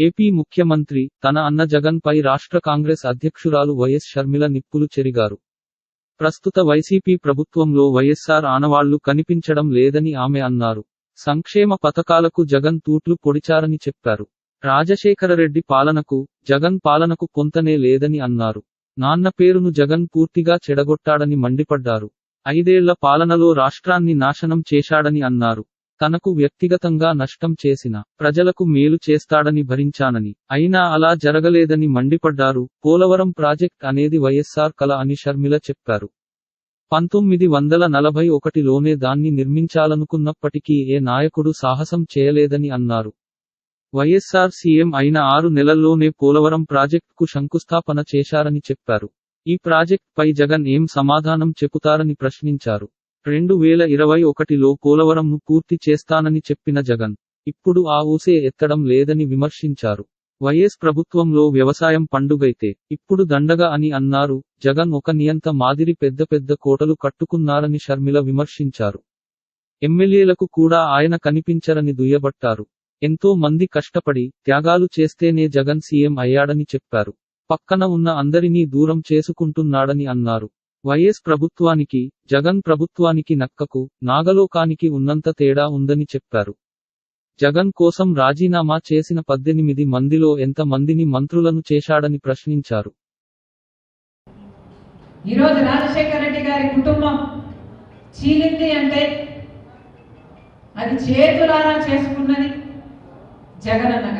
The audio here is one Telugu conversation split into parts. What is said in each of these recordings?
ఏపీ ముఖ్యమంత్రి తన అన్న జగన్ పై రాష్ట్ర కాంగ్రెస్ అధ్యక్షురాలు వైఎస్ షర్మిల నిప్పులు చెరిగారు. ప్రస్తుత వైసీపీ ప్రభుత్వంలో వైఎస్సార్ ఆనవాళ్ళు కనిపించడం లేదని ఆమె అన్నారు. సంక్షేమ పథకాలకు జగన్ తూట్లు పొడిచారని చెప్పారు. రాజశేఖరరెడ్డి పాలనకు జగన్ పాలనకు పొంతనే లేదని అన్నారు. నాన్న పేరును జగన్ పూర్తిగా చెడగొట్టాడని మండిపడ్డారు. ఐదేళ్ళ పాలనలో రాష్ట్రాన్ని నాశనం చేశాడని అన్నారు. తనకు వ్యక్తిగతంగా నష్టం చేసిన ప్రజలకు మేలు చేస్తాడని భరించానని. అయినా అలా జరగలేదని మండిపడ్డారు. పోలవరం ప్రాజెక్ట్ అనేది వైఎస్సార్ కల అని షర్మిల చెప్పారు. పంతొమ్మిది వందల నలభై ఒకటిలోనే దాన్ని నిర్మించాలనుకున్నప్పటికీ ఏ నాయకుడు సాహసం చేయలేదని అన్నారు. వైఎస్సార్ సీఎం అయిన ఆరు నెలల్లోనే పోలవరం ప్రాజెక్టుకు శంకుస్థాపన చేశారని చెప్పారు. ఈ ప్రాజెక్ట్ పై జగన్ ఏం సమాధానం చెబుతారని ప్రశ్నించారు. రెండు వేల ఇరవై ఒకటిలో పోలవరంను పూర్తి చేస్తానని చెప్పిన జగన్ ఇప్పుడు ఆ ఊసే ఎత్తడం లేదని విమర్శించారు. వైఎస్ ప్రభుత్వంలో వ్యవసాయం పండుగైతే ఇప్పుడు దండగ అని అన్నారు జగన్ ఒక నియంత మాదిరి పెద్ద పెద్ద కోటలు కట్టుకున్నారని షర్మిల విమర్శించారు. ఎమ్మెల్యేలకు కూడా ఆయన కనిపించరని దుయ్యబట్టారు. ఎంతో మంది కష్టపడి త్యాగాలు చేస్తేనే జగన్ సీఎం అయ్యాడని చెప్పారు. పక్కన ఉన్న అందరినీ దూరం చేసుకుంటున్నాడని అన్నారు. వైఎస్ ప్రభుత్వానికి జగన్ ప్రభుత్వానికి నక్కకు నాగలోకానికి ఉన్నంత తేడా ఉందని చెప్పారు. జగన్ కోసం రాజీనామా చేసిన పద్దెనిమిది మందిలో ఎంత మందిని మంత్రులను చేశాడని ప్రశ్నించారు. ఈరోజు రాజశేఖర రెడ్డి గారి కుటుంబం చీలింది అంటే అది చేతులారా చేసుకున్నది జగన్ అన్న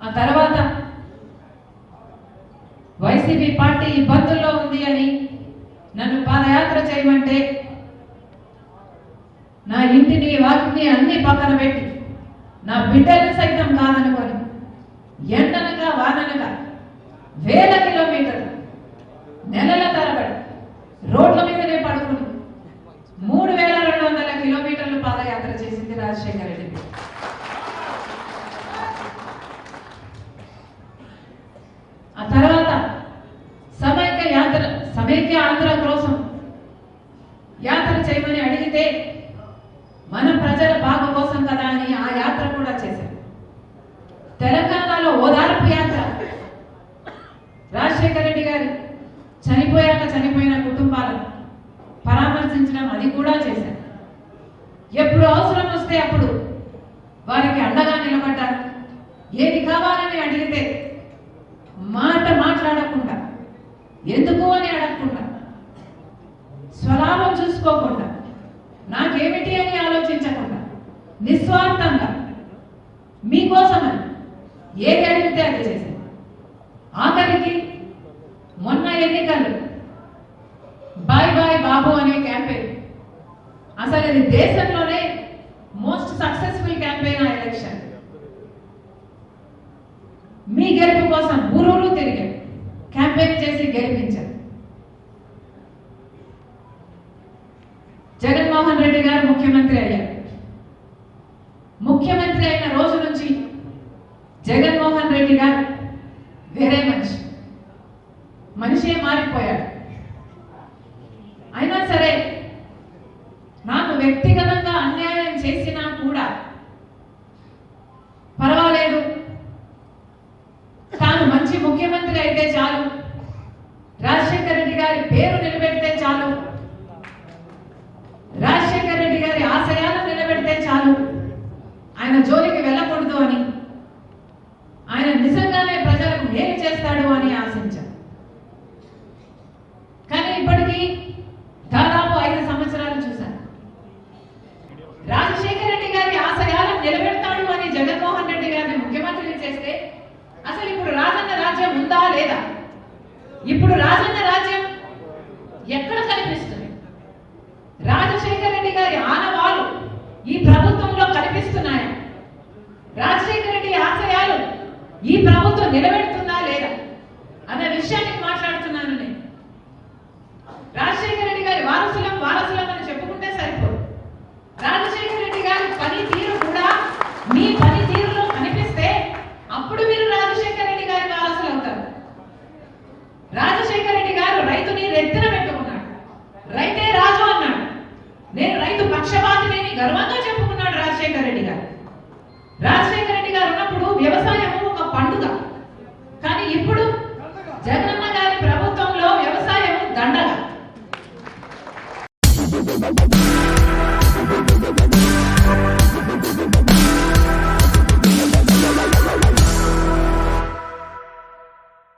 ఆ తర్వాత వైసీపీ పార్టీ ఇబ్బందుల్లో ఉంది అని నన్ను పాదయాత్ర చేయమంటే నా ఇంటిని వాటిని అన్ని పక్కన పెట్టి నా బిడ్డలు సైతం కాదనుకొని ఎండనగా వాననగా వేల కిలోమీటర్లు నెలల తరబడి రోడ్ల మీద పడుకుని మూడు వేల రెండు వందల కిలోమీటర్లు పాదయాత్ర చేసింది రాజశేఖర రెడ్డి ఆ తర్వాత సమైక్య యాత్ర సమైక్య ఆంధ్ర కోసం యాత్ర చేయమని అడిగితే మన ప్రజల బాగు కోసం కదా అని ఆ యాత్ర కూడా చేశారు. తెలంగాణలో ఓదార్పు యాత్ర. రాజశేఖర రెడ్డి గారు చనిపోయాక చనిపోయిన కుటుంబాలను పరామర్శించడం అది కూడా చేశారు. ఎప్పుడు అవసరం వస్తే అప్పుడు వారికి అండగా నిలబడ్డారు. ఏది కావాలని అడిగితే మాట మాట్లాడకుండా ఎందుకు అని అడగకుండా స్వలాభం చూసుకోకుండా నాకేమిటి అని ఆలోచించకుండా నిస్వార్థంగా. మీకోసమని ఏది అడిగితే అది చేశారు? ఆఖరికి మొన్న ఎన్నికలు. బాయ్ బాయ్ బాబు అనే క్యాంపెయిన్. అసలు ఇది దేశంలోనే మోస్ట్ సక్సెస్ఫుల్ క్యాంపెయిన్ ఆ ఎలక్షన్ మీ గెలుపు కోసం ఊరూరు తిరిగారు క్యాంపెయిన్ చేసి గెలిపించారు. జగన్మోహన్ రెడ్డి గారు ముఖ్యమంత్రి అయ్యారు. ముఖ్యమంత్రి అయిన రోజు నుంచి జగన్మోహన్ రెడ్డి గారు వేరే మనిషి. మనిషే మారిపోయాడు. అయినా సరే నాకు వ్యక్తిగతంగా అన్యాయం చేసినా కూడా పర్వాలేదు. తాను మంచి ముఖ్యమంత్రి అయితే చాలు. రాజశేఖర రెడ్డి గారి పేరు నిలబెడితే చాలు. రాజశేఖర రెడ్డి గారి ఆశయాలు నిలబెడితే చాలు. ఆయన జోలికి వెళ్ళకూడదు అని. ఆయన నిజంగానే ప్రజలకు మేలు చేస్తాడు అని ఆశించారు. కానీ ఇప్పటికీ దాదాపు ఐదు సంవత్సరాలు చూశాను. రాజశేఖర రెడ్డి గారి ఆశయాలను నిలబెడతాడు అని జగన్మోహన్ రెడ్డి గారిని ముఖ్యమంత్రిని చేస్తే అసలు ఇప్పుడు రాజన్న రాజ్యం ఉందా లేదా? ఇప్పుడు రాజన్న రాజ్యం ఎక్కడ కనిపిస్తుంది? రాజశేఖర రెడ్డి గారి ఆనవాలు ఈ ప్రభుత్వంలో కనిపిస్తున్నాయా రాజశేఖర రెడ్డి ఆశయాలు ఈ ప్రభుత్వం నిలబెడుతుందా లేదా అన్న విషయాన్ని మాట్లాడుతున్నాను నేను. రాజశేఖర రెడ్డి గారి వారసులం వారసులం అని చెప్పుకుంటే సరిపోదు. రాజశేఖర రెడ్డి గారి పని తీరు కూడా మీ పని తీరులో కనిపిస్తే అప్పుడు మీరు రాజశేఖర రెడ్డి గారి వారసులు అవుతారు. రాజశేఖర రెడ్డి గారు రైతుని రెత్తిన పెట్టుకున్నాడు. రైతే రాజు అన్నాడు. నేను రైతు పక్షపాతిని గర్వంగా చెప్పుకున్నాడు రాజశేఖర రెడ్డి గారు. రాజశేఖర రెడ్డి గారు ఉన్నప్పుడు వ్యవసాయం పండుగ